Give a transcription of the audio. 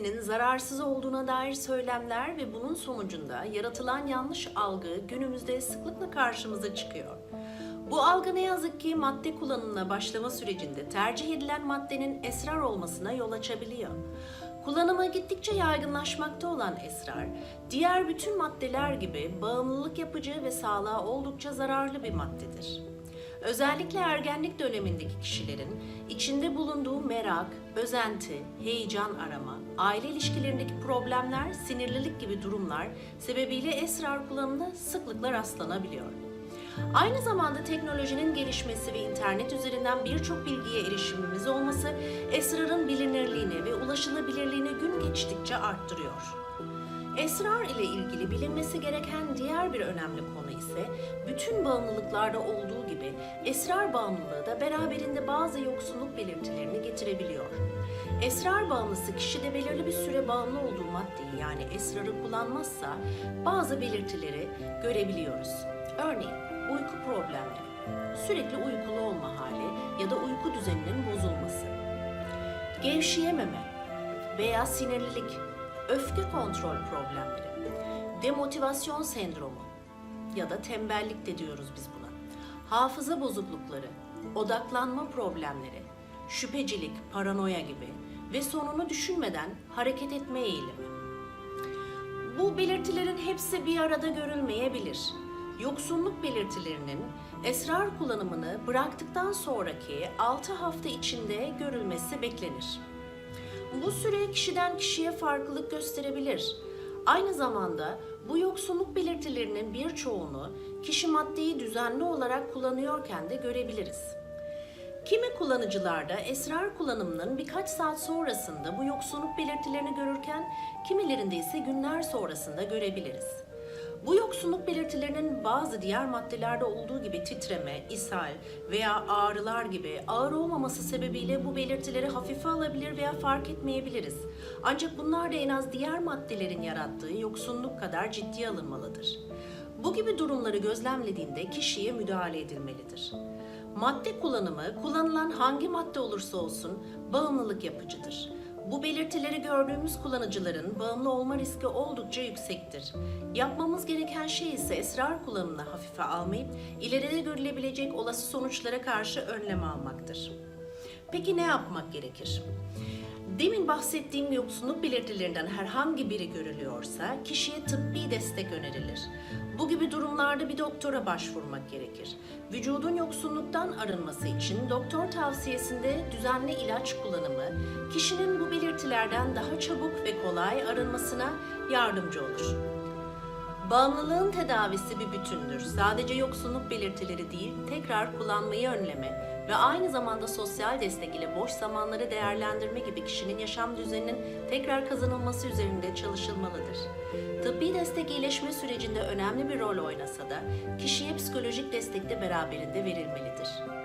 etkisinin zararsız olduğuna dair söylemler ve bunun sonucunda yaratılan yanlış algı günümüzde sıklıkla karşımıza çıkıyor. Bu algı ne yazık ki madde kullanımına başlama sürecinde tercih edilen maddenin esrar olmasına yol açabiliyor. Kullanıma gittikçe yaygınlaşmakta olan esrar, diğer bütün maddeler gibi bağımlılık yapıcı ve sağlığa oldukça zararlı bir maddedir. Özellikle ergenlik dönemindeki kişilerin içinde bulunduğu merak, özenti, heyecan arama, aile ilişkilerindeki problemler, sinirlilik gibi durumlar sebebiyle esrar kullanımında sıklıkla rastlanabiliyor. Aynı zamanda teknolojinin gelişmesi ve internet üzerinden birçok bilgiye erişimimiz olması esrarın bilinirliğini ve ulaşılabilirliğini gün geçtikçe arttırıyor. Esrar ile ilgili bilinmesi gereken diğer bir önemli konu ise bütün bağımlılıklarda olduğu gibi esrar bağımlılığı da beraberinde bazı yoksunluk belirtilerini getirebiliyor. Esrar bağımlısı kişi de belirli bir süre bağımlı olduğu maddeyi yani esrarı kullanmazsa bazı belirtileri görebiliyoruz. Örneğin uyku problemleri, sürekli uykulu olma hali ya da uyku düzeninin bozulması, gevşeyememe veya sinirlilik, öfke kontrol problemleri, demotivasyon sendromu ya da tembellik de diyoruz biz buna. Hafıza bozuklukları, odaklanma problemleri, şüphecilik, paranoya gibi ve sonunu düşünmeden hareket etme eğilimi. Bu belirtilerin hepsi bir arada görülmeyebilir. Yoksunluk belirtilerinin esrar kullanımını bıraktıktan sonraki 6 hafta içinde görülmesi beklenir. Bu süre kişiden kişiye farklılık gösterebilir. Aynı zamanda bu yoksunluk belirtilerinin birçoğunu kişi maddeyi düzenli olarak kullanıyorken de görebiliriz. Kimi kullanıcılarda esrar kullanımının birkaç saat sonrasında bu yoksunluk belirtilerini görürken kimilerinde ise günler sonrasında görebiliriz. Bu yoksunluk belirtilerinin bazı diğer maddelerde olduğu gibi titreme, ishal veya ağrılar gibi ağır olmaması sebebiyle bu belirtileri hafife alabilir veya fark etmeyebiliriz. Ancak bunlar da en az diğer maddelerin yarattığı yoksunluk kadar ciddiye alınmalıdır. Bu gibi durumları gözlemlediğinde kişiye müdahale edilmelidir. Madde kullanımı, kullanılan hangi madde olursa olsun bağımlılık yapıcıdır. Bu belirtileri gördüğümüz kullanıcıların bağımlı olma riski oldukça yüksektir. Yapmamız gereken şey ise esrar kullanımını hafife almayıp ileride görülebilecek olası sonuçlara karşı önlem almaktır. Peki ne yapmak gerekir? Demin bahsettiğim yoksunluk belirtilerinden herhangi biri görülüyorsa kişiye tıbbi destek önerilir. Bu gibi durumlarda bir doktora başvurmak gerekir. Vücudun yoksunluktan arınması için doktor tavsiyesinde düzenli ilaç kullanımı kişinin bu belirtilerden daha çabuk ve kolay arınmasına yardımcı olur. Bağımlılığın tedavisi bir bütündür. Sadece yoksunluk belirtileri değil, tekrar kullanmayı önleme ve aynı zamanda sosyal destek ile boş zamanları değerlendirme gibi kişinin yaşam düzeninin tekrar kazanılması üzerinde çalışılmalıdır. Tıbbi destek iyileşme sürecinde önemli bir rol oynasa da kişiye psikolojik destek de beraberinde verilmelidir.